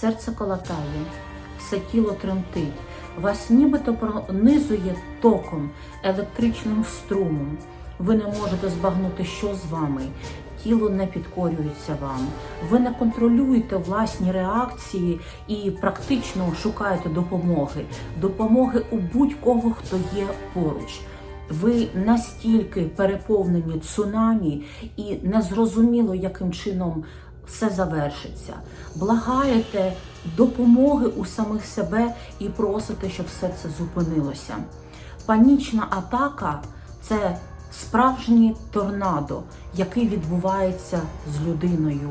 серце колотає, все тіло тремтить, вас нібито пронизує током, електричним струмом. Ви не можете збагнути, що з вами. Тіло не підкорюється вам. Ви не контролюєте власні реакції і практично шукаєте допомоги. Допомоги у будь-кого, хто є поруч. Ви настільки переповнені цунамі і незрозуміло, яким чином все завершиться. Благаєте допомоги у самих себе і просите, щоб все це зупинилося. Панічна атака це справжній торнадо, який відбувається з людиною.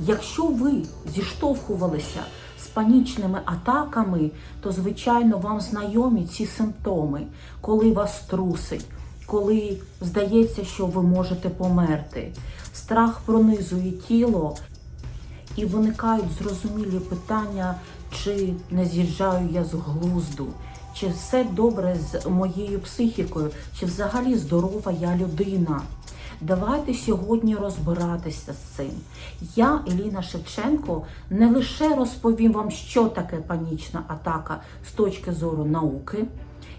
Якщо ви зіштовхувалися з панічними атаками, то звичайно вам знайомі ці симптоми, коли вас трусить, коли здається, що ви можете померти. Страх пронизує тіло і виникають зрозумілі питання, чи не з'їжджаю я з глузду, чи все добре з моєю психікою, чи взагалі здорова я людина. Давайте сьогодні розбиратися з цим. Я, Еліна Шевченко, не лише розповім вам, що таке панічна атака з точки зору науки.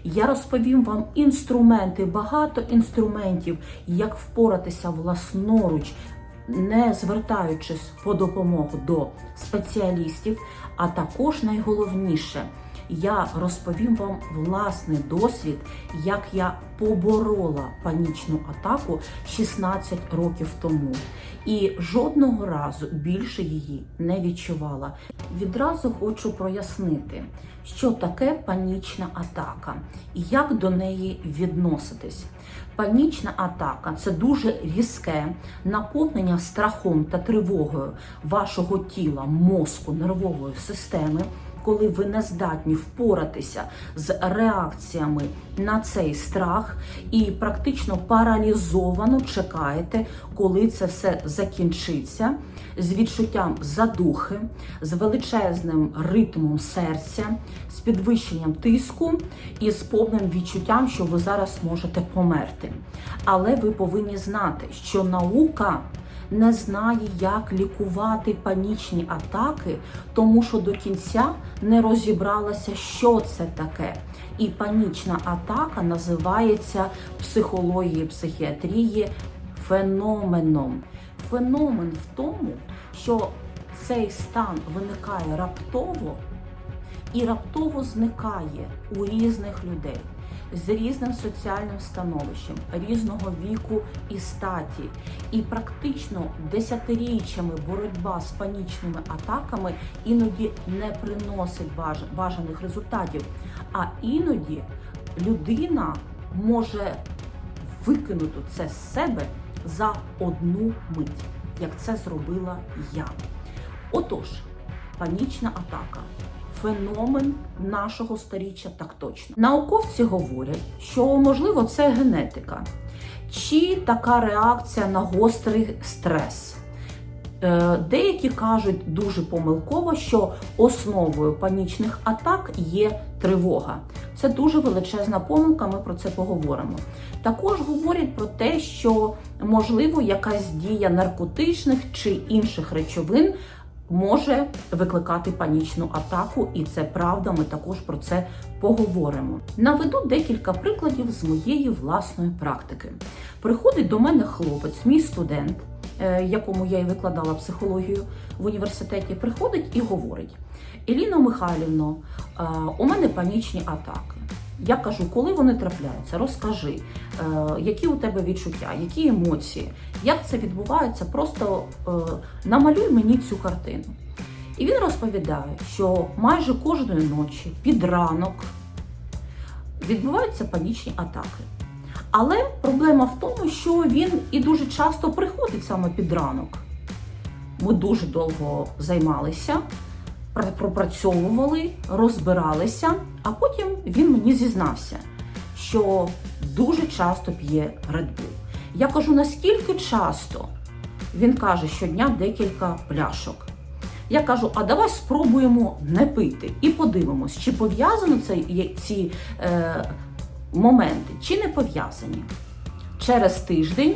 Я розповім вам інструменти, багато інструментів, як впоратися власноруч, не звертаючись по допомогу до спеціалістів. А також найголовніше, я розповім вам власний досвід, як я поборола панічну атаку 16 років тому. І жодного разу більше її не відчувала. Відразу хочу прояснити, що таке панічна атака і як до неї відноситись. Панічна атака це дуже різке наповнення страхом та тривогою вашого тіла, мозку, нервової системи коли ви не здатні впоратися з реакціями на цей страх і практично паралізовано чекаєте, коли це все закінчиться, з відчуттям задухи, з величезним ритмом серця, з підвищенням тиску і з повним відчуттям, що ви зараз можете померти. Але ви повинні знати, що наука не знає, як лікувати панічні атаки, тому що до кінця не розібралася, що це таке. І панічна атака називається психології психіатрії феноменом. Феномен в тому, що цей стан виникає раптово і раптово зникає у різних людей з різним соціальним становищем, різного віку і статі, і практично десятиріччями боротьба з панічними атаками іноді не приносить бажаних результатів. А іноді людина може викинути це з себе за одну мить, як це зробила я. Отож, панічна атака феномен нашого сторіччя так точно. Науковці говорять, що можливо це генетика, чи така реакція на гострий стрес. Е, деякі кажуть дуже помилково, що основою панічних атак є тривога. Це дуже величезна помилка, ми про це поговоримо. Також говорять про те, що можливо якась дія наркотичних чи інших речовин може викликати панічну атаку, і це правда. Ми також про це поговоримо. Наведу декілька прикладів з моєї власної практики. Приходить до мене хлопець, мій студент, е, якому я і викладала психологію в університеті, приходить і говорить: Еліно Михайлівно, е, у мене панічні атаки. Я кажу, коли вони трапляються, розкажи, е, які у тебе відчуття, які емоції, як це відбувається, просто е, намалюй мені цю картину. І він розповідає, що майже кожної ночі під ранок відбуваються панічні атаки. Але проблема в тому, що він і дуже часто приходить саме під ранок. Ми дуже довго займалися пропрацьовували, розбиралися, а потім він мені зізнався, що дуже часто п'є Red Bull. Я кажу, наскільки часто? Він каже, щодня декілька пляшок. Я кажу, а давай спробуємо не пити і подивимось, чи пов'язані ці е, моменти, чи не пов'язані. Через тиждень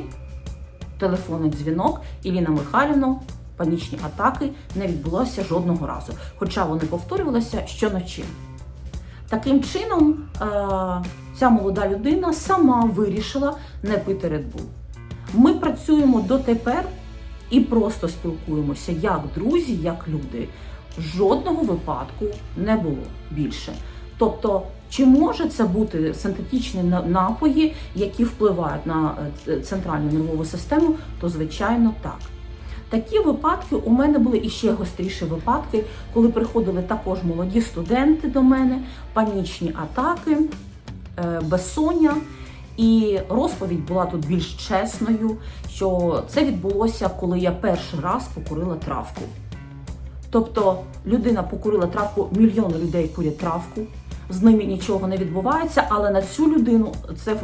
телефонний дзвінок Іліна Михайлівна, панічні атаки не відбулося жодного разу, хоча вони повторювалися щоночі. Таким чином, е, ця молода людина сама вирішила не пити Red Bull. Ми працюємо дотепер і просто спілкуємося як друзі, як люди. Жодного випадку не було більше. Тобто, чи може це бути синтетичні на- напої, які впливають на е, центральну нервову систему, то звичайно так. Такі випадки у мене були і ще гостріші випадки, коли приходили також молоді студенти до мене, панічні атаки, е, безсоння. І розповідь була тут більш чесною, що це відбулося, коли я перший раз покурила травку. Тобто людина покурила травку, мільйони людей курять травку, з ними нічого не відбувається, але на цю людину це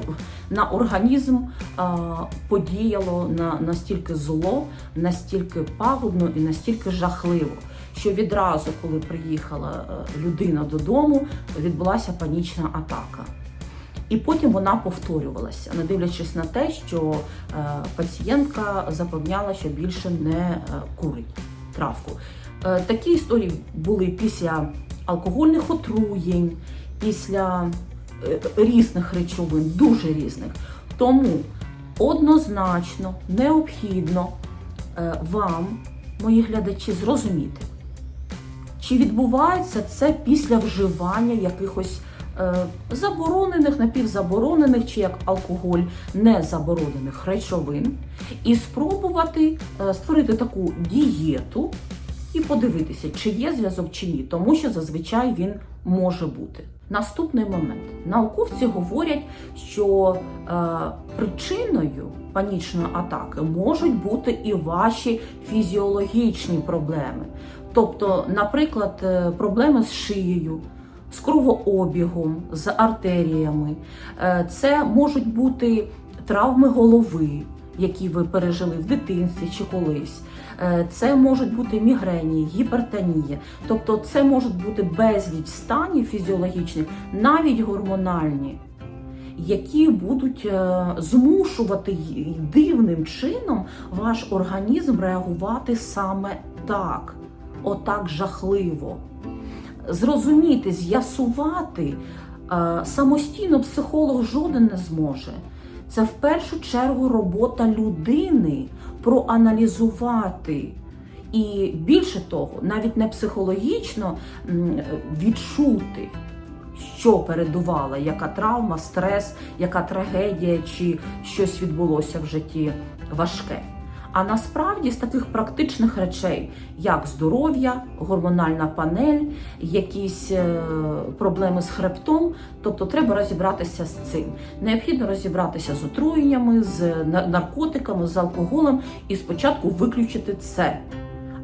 на організм а, подіяло на настільки зло, настільки пагубно і настільки жахливо, що відразу, коли приїхала е, людина додому, відбулася панічна атака. І потім вона повторювалася, не дивлячись на те, що е, пацієнтка запевняла, що більше не е, курить травку. Е, такі історії були після алкогольних отруєнь, після е, різних речовин, дуже різних. Тому однозначно необхідно е, вам, мої глядачі, зрозуміти, чи відбувається це після вживання якихось е, заборонених, напівзаборонених, чи як алкоголь незаборонених речовин, і спробувати створити таку дієту і подивитися, чи є зв'язок чи ні, тому що зазвичай він може бути. Наступний момент. Науковці говорять, що е, причиною панічної атаки можуть бути і ваші фізіологічні проблеми. Тобто, наприклад, е, проблеми з шиєю, з кровообігом, з артеріями. Е, Це можуть бути травми голови, які ви пережили в дитинстві чи колись. Е, Це можуть бути мігрені, гіпертонія. Тобто це можуть бути безліч станів фізіологічних, навіть гормональні, які будуть е, змушувати дивним чином ваш організм реагувати саме так, отак жахливо. Зрозуміти, з'ясувати е, самостійно психолог жоден не зможе. Це в першу чергу робота людини проаналізувати. І більше того, навіть не психологічно відчути, що передувала, яка травма, стрес, яка трагедія, чи щось відбулося в житті важке. А насправді з таких практичних речей, як здоров'я, гормональна панель, якісь е, проблеми з хребтом, тобто треба розібратися з цим. Необхідно розібратися з отруєннями, з наркотиками, з алкоголем і спочатку виключити це,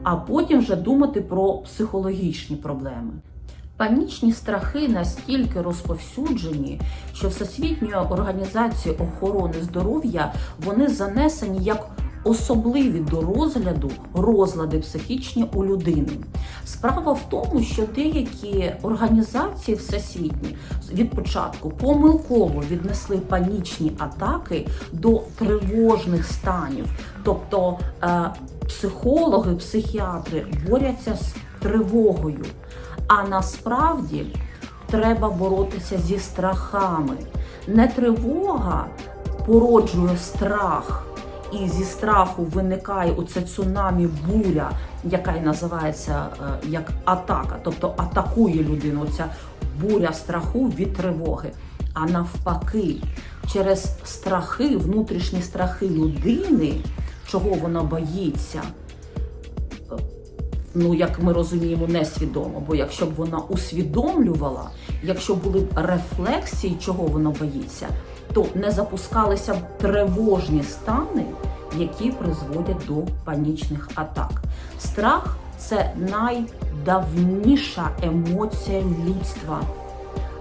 а потім вже думати про психологічні проблеми. Панічні страхи настільки розповсюджені, що Всесвітньою організацією охорони здоров'я вони занесені як особливі до розгляду розлади психічні у людини. Справа в тому, що деякі організації всесвітні від початку помилково віднесли панічні атаки до тривожних станів. Тобто е, психологи, психіатри борються з тривогою. А насправді треба боротися зі страхами. Не тривога породжує страх, і зі страху виникає оце цунамі буря, яка й називається е, як атака, тобто атакує людину. Оця буря страху від тривоги. А навпаки, через страхи, внутрішні страхи людини, чого вона боїться, ну як ми розуміємо, несвідомо. Бо якщо б вона усвідомлювала, якщо були б рефлексії, чого вона боїться, то не запускалися тривожні стани, які призводять до панічних атак. Страх це найдавніша емоція людства.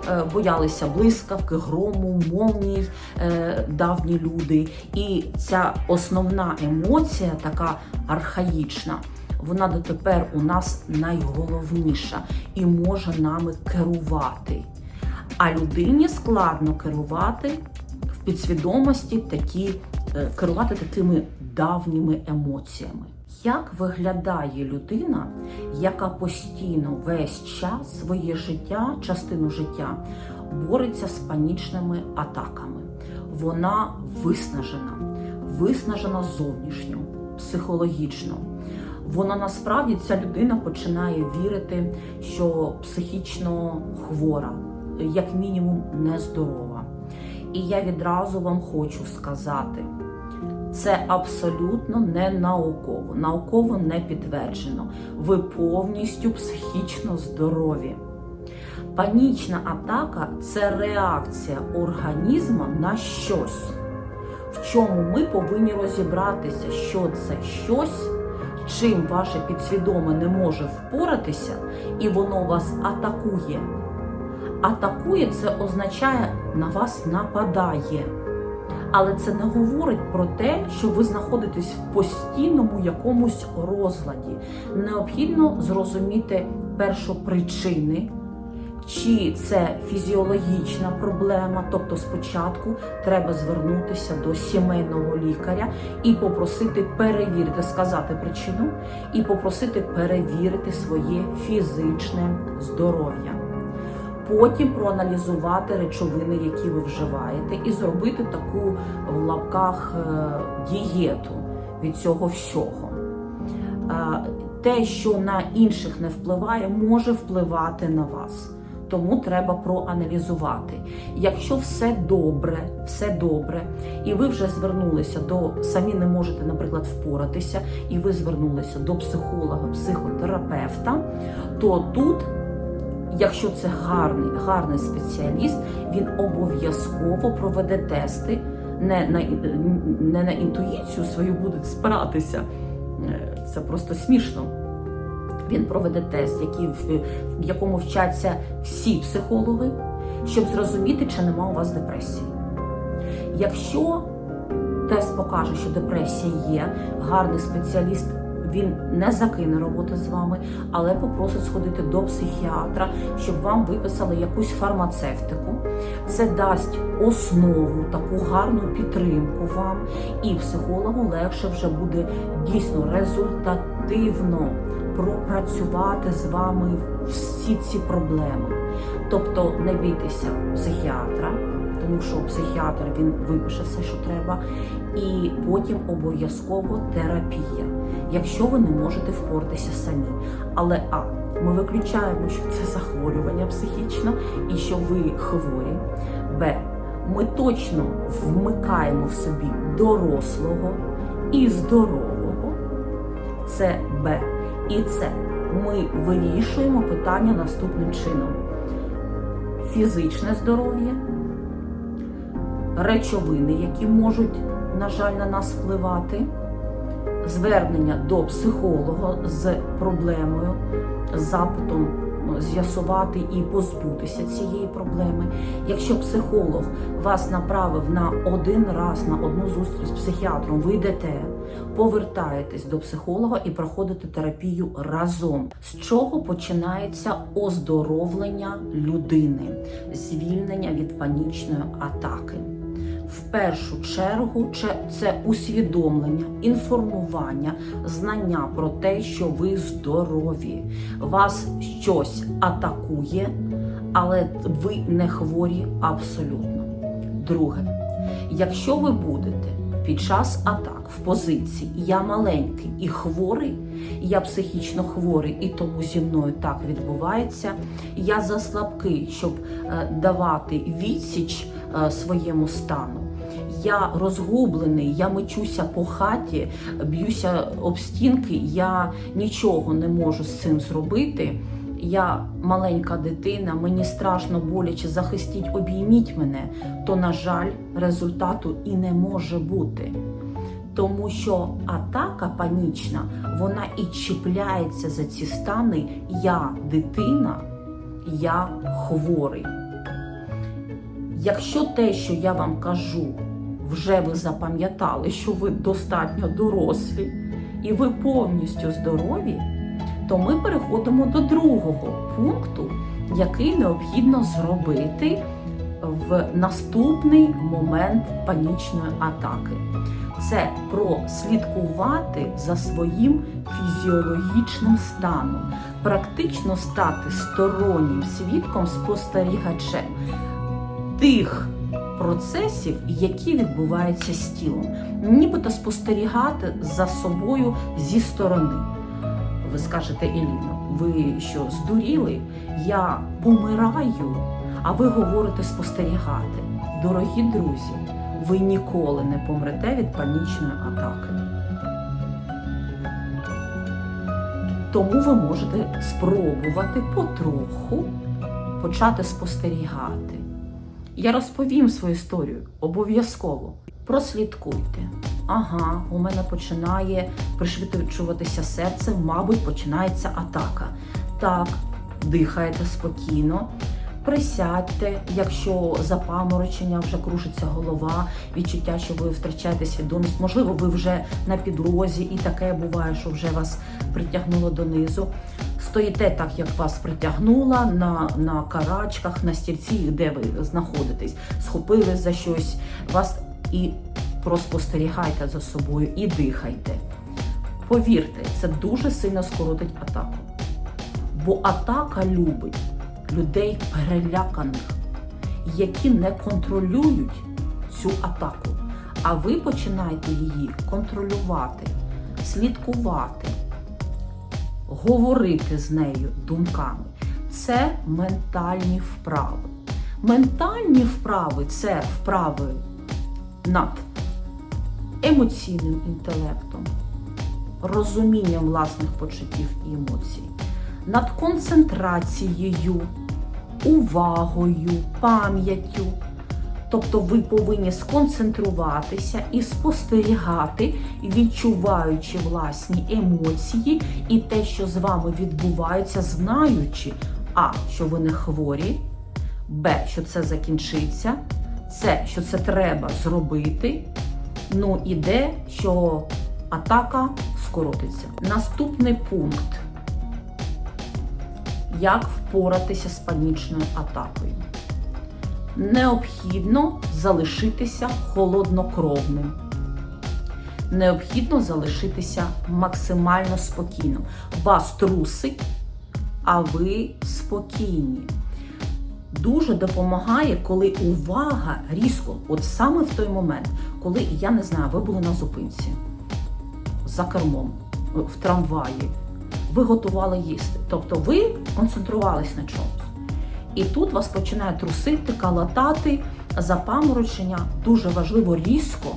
Е, Боялися блискавки, грому, молній е, давні люди. І ця основна емоція, така архаїчна, вона дотепер у нас найголовніша і може нами керувати. А людині складно керувати підсвідомості такі, е, керувати такими давніми емоціями. Як виглядає людина, яка постійно весь час своє життя, частину життя, бореться з панічними атаками? Вона виснажена, виснажена зовнішньо, психологічно. Вона насправді ця людина починає вірити, що психічно хвора, як мінімум нездорова. І я відразу вам хочу сказати. Це абсолютно не науково, науково не підтверджено. Ви повністю психічно здорові. Панічна атака це реакція організму на щось, в чому ми повинні розібратися, що це щось, чим ваше підсвідоме не може впоратися, і воно вас атакує. Атакує це означає на вас нападає. Але це не говорить про те, що ви знаходитесь в постійному якомусь розладі. Необхідно зрозуміти першопричини, чи це фізіологічна проблема, тобто спочатку треба звернутися до сімейного лікаря і попросити перевірити, сказати причину, і попросити перевірити своє фізичне здоров'я потім проаналізувати речовини, які ви вживаєте, і зробити таку в лапках е, дієту від цього всього. Е, Те, що на інших не впливає, може впливати на вас. Тому треба проаналізувати. Якщо все добре, все добре, і ви вже звернулися до самі не можете, наприклад, впоратися, і ви звернулися до психолога, психотерапевта, то тут Якщо це гарний, гарний спеціаліст, він обов'язково проведе тести, не на не на інтуїцію свою буде спиратися. Е, Це просто смішно. Він проведе тест, який, в якому вчаться всі психологи, щоб зрозуміти, чи нема у вас депресії. Якщо тест покаже, що депресія є, гарний спеціаліст він не закине роботи з вами, але попросить сходити до психіатра, щоб вам виписали якусь фармацевтику. Це дасть основу, таку гарну підтримку вам, і психологу легше вже буде дійсно результативно пропрацювати з вами всі ці проблеми. Тобто не бійтеся психіатра тому що психіатр він випише все, що треба, і потім обов'язково терапія, якщо ви не можете впоратися самі. Але а ми виключаємо, що це захворювання психічно і що ви хворі. Б. Ми точно вмикаємо в собі дорослого і здорового. Це Б. І це ми вирішуємо питання наступним чином: фізичне здоров'я речовини, які можуть, на жаль, на нас впливати, звернення до психолога з проблемою, з запитом з'ясувати і позбутися цієї проблеми. Якщо психолог вас направив на один раз на одну зустріч з психіатром, ви йдете, повертаєтесь до психолога і проходите терапію разом. З чого починається оздоровлення людини, звільнення від панічної атаки в першу чергу це усвідомлення, інформування, знання про те, що ви здорові. Вас щось атакує, але ви не хворі абсолютно. Друге, якщо ви будете під час атак в позиції я маленький і хворий, я психічно хворий, і тому зі мною так відбувається. Я заслабкий, щоб е, давати відсіч своєму стану. Я розгублений, я мечуся по хаті, б'юся об стінки, я нічого не можу з цим зробити. Я маленька дитина, мені страшно боляче захистіть, обійміть мене, то, на жаль, результату і не може бути. Тому що атака панічна, вона і чіпляється за ці стани Я дитина, я хворий. Якщо те, що я вам кажу, вже ви запам'ятали, що ви достатньо дорослі і ви повністю здорові, то ми переходимо до другого пункту, який необхідно зробити в наступний момент панічної атаки. Це прослідкувати за своїм фізіологічним станом, практично стати стороннім свідком спостерігачем тих процесів, які відбуваються з тілом, нібито спостерігати за собою зі сторони. Ви скажете, Еліно, ви що здуріли? Я помираю, а ви говорите спостерігати. Дорогі друзі, ви ніколи не помрете від панічної атаки. Тому ви можете спробувати потроху почати спостерігати. Я розповім свою історію обов'язково. Прослідкуйте. Ага, у мене починає пришвидшуватися серце, мабуть, починається атака. Так, дихайте спокійно, присядьте, якщо запаморочення вже кружиться голова, відчуття, що ви втрачаєте свідомість. Можливо, ви вже на підлозі, і таке буває, що вже вас притягнуло донизу. Стоїте так, як вас притягнула на, на карачках, на стільці, де ви знаходитесь, схопили за щось вас і проспостерігайте за собою і дихайте. Повірте, це дуже сильно скоротить атаку. Бо атака любить людей переляканих, які не контролюють цю атаку. А ви починаєте її контролювати, слідкувати, говорити з нею думками. Це ментальні вправи. Ментальні вправи це вправи над емоційним інтелектом, розумінням власних почуттів і емоцій, над концентрацією, увагою, пам'яттю. Тобто ви повинні сконцентруватися і спостерігати, відчуваючи власні емоції і те, що з вами відбувається, знаючи, а що ви не хворі, б, що це закінчиться, це, що це треба зробити. Ну і де, що атака скоротиться. Наступний пункт. Як впоратися з панічною атакою? Необхідно залишитися холоднокровним. Необхідно залишитися максимально спокійним. Вас трусить, а ви спокійні. Дуже допомагає, коли увага різко, от саме в той момент, коли, я не знаю, ви були на зупинці, за кермом, в трамваї, ви готували їсти. Тобто ви концентрувались на чомусь. І тут вас починає трусити, калатати, запаморочення. Дуже важливо різко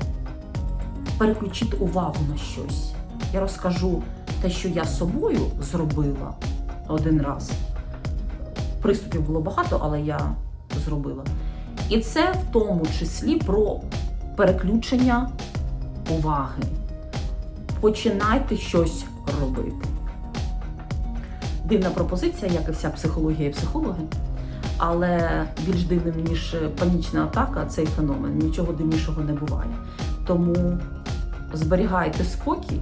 переключити увагу на щось. Я розкажу те, що я собою зробила один раз. Приступів було багато, але я зробила. І це в тому числі про переключення уваги. Починайте щось робити. Дивна пропозиція, як і вся психологія і психологи. Але більш дивним, ніж панічна атака, цей феномен, нічого дивнішого не буває. Тому зберігайте спокій,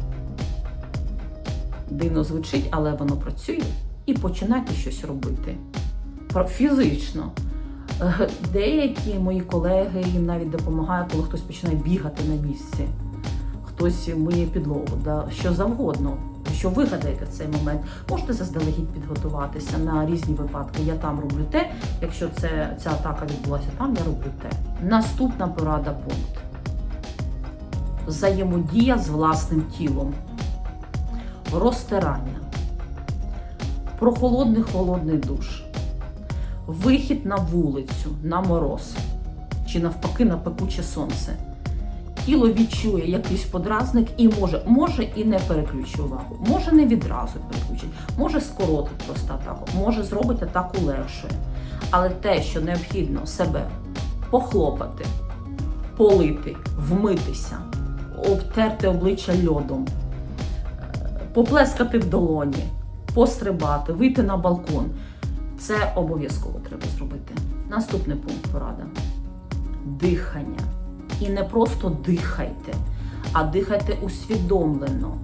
дивно звучить, але воно працює, і починайте щось робити. Фізично. Е, Деякі мої колеги їм навіть допомагає, коли хтось починає бігати на місці, хтось миє підлогу, да, що завгодно. Що вигадаєте в цей момент, можете заздалегідь підготуватися на різні випадки. Я там роблю те. Якщо це ця атака відбулася там, я роблю те. Наступна порада пункт. Взаємодія з власним тілом. Розтирання. Прохолодний холодний душ. Вихід на вулицю, на мороз. Чи навпаки на пекуче сонце тіло відчує якийсь подразник і може, може і не переключить увагу, може не відразу переключить, може скоротить просто атаку, може зробити атаку легшою. Але те, що необхідно себе похлопати, полити, вмитися, обтерти обличчя льодом, поплескати в долоні, пострибати, вийти на балкон. Це обов'язково треба зробити. Наступний пункт порада дихання. І не просто дихайте, а дихайте усвідомлено,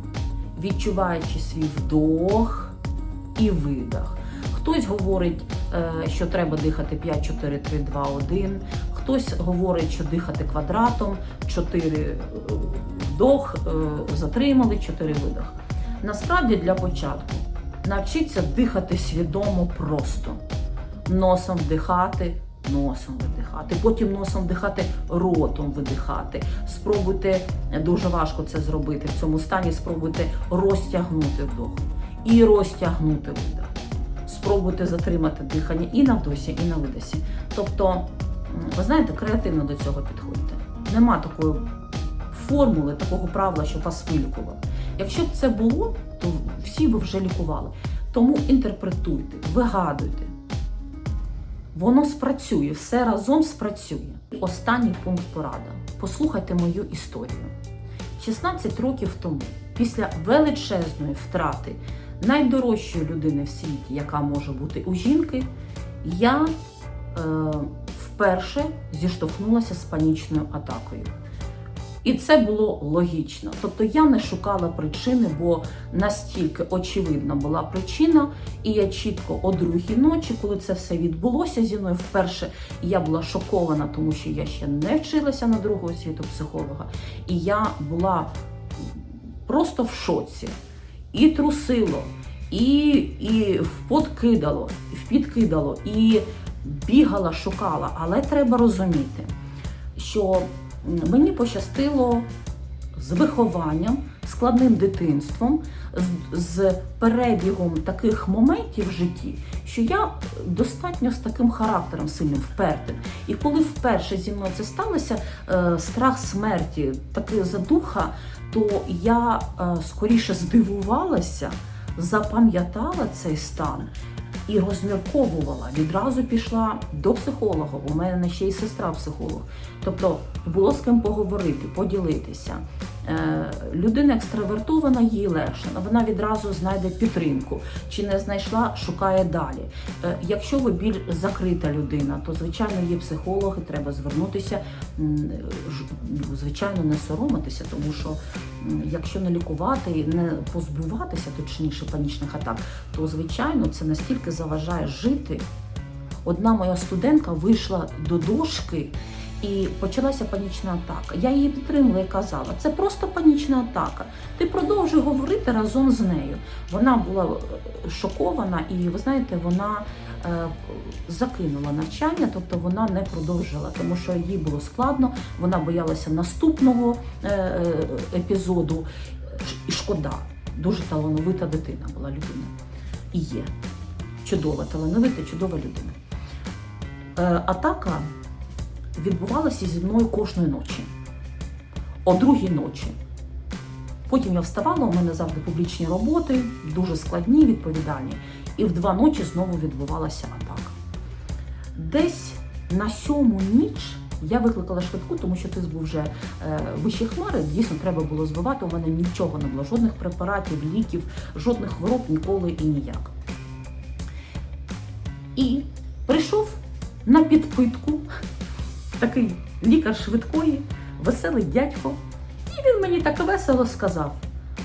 відчуваючи свій вдох і видох. Хтось говорить, е, що треба дихати 5, 4, 3, 2, 1, хтось говорить, що дихати квадратом, 4 вдох, е, затримали, 4 видох. Насправді для початку навчіться дихати свідомо просто. Носом вдихати, носом видихати, потім носом вдихати, ротом видихати. Спробуйте, дуже важко це зробити в цьому стані, спробуйте розтягнути вдох і розтягнути видих. Спробуйте затримати дихання і на вдосі, і на видосі. Тобто, ви знаєте, креативно до цього підходьте. Нема такої формули, такого правила, що вас вилікувало. Якщо б це було, то всі би вже лікували. Тому інтерпретуйте, вигадуйте. Воно спрацює, все разом спрацює. Останній пункт порада. Послухайте мою історію. 16 років тому, після величезної втрати найдорожчої людини в світі, яка може бути у жінки, я е, вперше зіштовхнулася з панічною атакою. І це було логічно. Тобто я не шукала причини, бо настільки очевидна була причина, і я чітко о другій ночі, коли це все відбулося зі мною вперше, я була шокована, тому що я ще не вчилася на другого світу психолога. І я була просто в шоці. І трусило, і, і вподкидало, і впідкидало, і бігала, шукала. Але треба розуміти, що мені пощастило з вихованням, складним дитинством, з, з перебігом таких моментів в житті, що я достатньо з таким характером сильним впертим. І коли вперше зі мною це сталося, е, страх смерті, таки задуха, то я е, скоріше здивувалася, запам'ятала цей стан і розмірковувала. Відразу пішла до психолога. У мене ще й сестра психолог. Тобто було з ким поговорити, поділитися. Е, Людина екстравертована, їй легше. Вона відразу знайде підтримку. Чи не знайшла, шукає далі. Е, Якщо ви більш закрита людина, то звичайно є психологи, треба звернутися. Ну, Звичайно, не соромитися, тому що якщо не лікувати не позбуватися, точніше, панічних атак, то звичайно це настільки заважає жити. Одна моя студентка вийшла до дошки і почалася панічна атака. Я її підтримала і казала, це просто панічна атака. Ти продовжуй говорити разом з нею. Вона була е, шокована, і ви знаєте, вона е, закинула навчання, тобто вона не продовжила, тому що їй було складно, вона боялася наступного е, е, епізоду. І шкода, дуже талановита дитина була людина. І є чудова, талановита, чудова людина. Е, атака відбувалася зі мною кожної ночі, о другій ночі. Потім я вставала, у мене завжди публічні роботи, дуже складні, відповідальні. І в два ночі знову відбувалася атака. Десь на сьому ніч я викликала швидку, тому що тиск був вже е, вищі хмари. Дійсно, треба було збивати. У мене нічого не було, жодних препаратів, ліків, жодних хвороб ніколи і ніяк. І прийшов на підпитку такий лікар швидкої, веселий дядько. І він мені так весело сказав: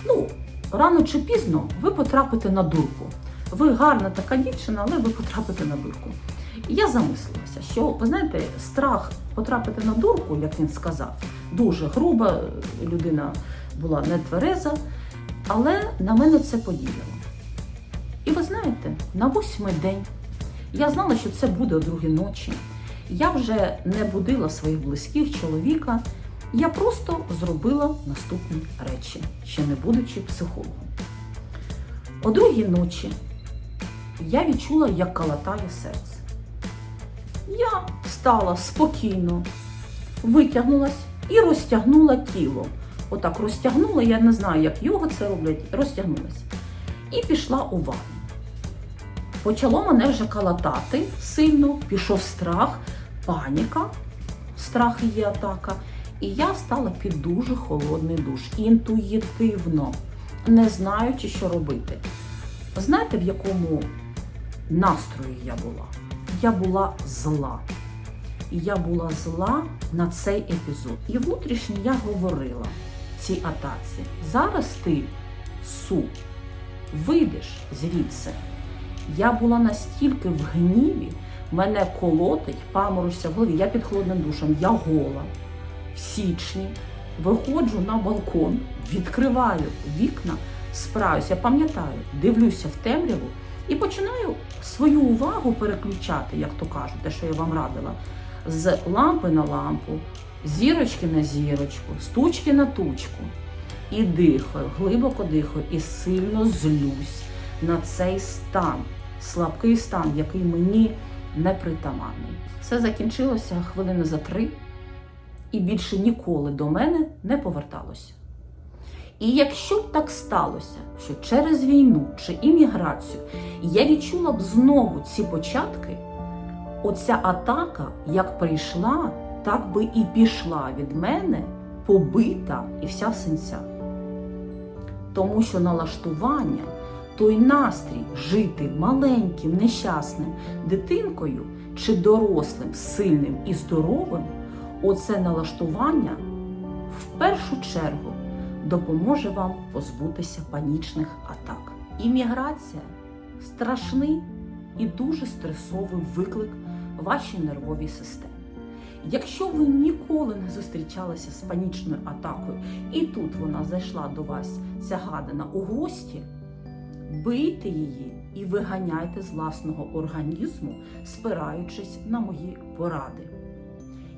ну, рано чи пізно ви потрапите на дурку. Ви гарна така дівчина, але ви потрапите на дурку. І я замислилася, що ви знаєте, страх потрапити на дурку, як він сказав, дуже груба людина була не твереза, але на мене це подіяло. І ви знаєте, на восьмий день я знала, що це буде о другій ночі. Я вже не будила своїх близьких чоловіка. Я просто зробила наступні речі, ще не будучи психологом. О другій ночі я відчула, як калатає серце. Я встала спокійно, витягнулась і розтягнула тіло. Отак розтягнула, я не знаю, як його це роблять, розтягнулась. І пішла у ванну. Почало мене вже калатати сильно, пішов страх, паніка, страх і атака. І я стала під дуже холодний душ, інтуїтивно, не знаючи, що робити. Знаєте, в якому настрої я була? Я була зла. Я була зла на цей епізод. І внутрішньо я говорила цій атаці. Зараз ти су, вийдеш звідси. Я була настільки в гніві, мене колотить, паморочся в голові, я під холодним душем, я гола. В січні виходжу на балкон, відкриваю вікна, спираюся, пам'ятаю, дивлюся в темряву і починаю свою увагу переключати, як то кажуть, те, що я вам радила, з лампи на лампу, зірочки на зірочку, з тучки на тучку. І дихаю, глибоко дихаю і сильно злюсь на цей стан, слабкий стан, який мені непритаманний. Все закінчилося хвилини за три і більше ніколи до мене не поверталося. І якщо б так сталося, що через війну чи імміграцію я відчула б знову ці початки, оця атака як прийшла, так би і пішла від мене, побита і вся в синцях. Тому що налаштування, той настрій жити маленьким, нещасним дитинкою чи дорослим, сильним і здоровим, оце налаштування в першу чергу допоможе вам позбутися панічних атак. Імміграція страшний і дуже стресовий виклик вашій нервовій системі. Якщо ви ніколи не зустрічалися з панічною атакою, і тут вона зайшла до вас, ця гадина у гості, бийте її і виганяйте з власного організму, спираючись на мої поради.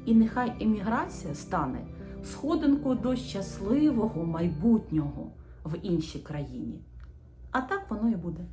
І нехай еміграція стане сходинкою до щасливого майбутнього в іншій країні. А так воно і буде.